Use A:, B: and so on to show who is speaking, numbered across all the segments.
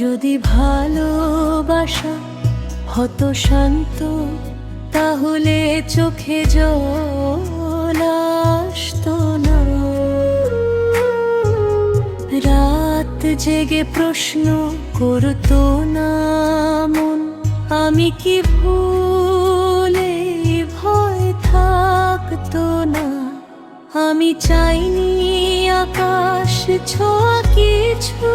A: যদি ভালোবাসা হত শান্ত, তাহলে চোখে জল না। রাত জেগে প্রশ্ন করতো না মন, আমি কি ভুলে ভয় থাকতো না? আমি চাইনি আকাশ ছ কিছু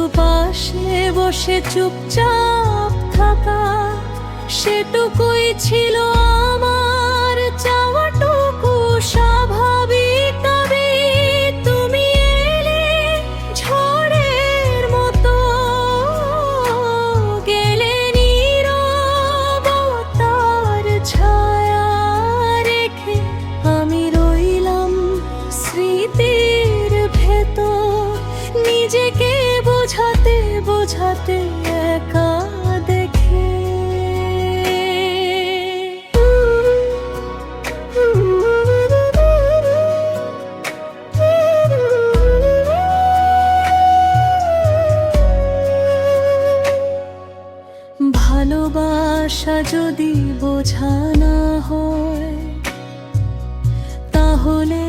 A: শুধু পাশে বসে চুপচাপ থাকা সেটুকুই ছিল আমার বোঝাতে একা দেখে ভালোবাসা যদি বোঝা না হয় তাহলে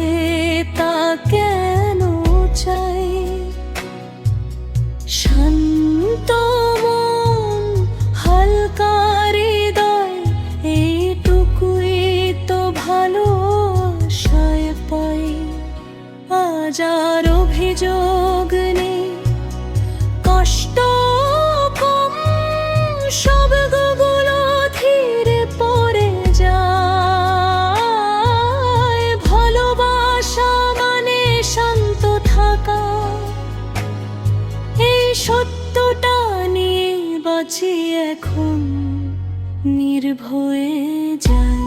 A: আর অভিযোগ নেই। কষ্ট কম, সবগুলো ধীরে পড়ে যায়। ভালোবাসা মানে শান্ত থাকা। এই সত্যটা নিয়ে বাঁচি এখন, নির্ভয়ে যাই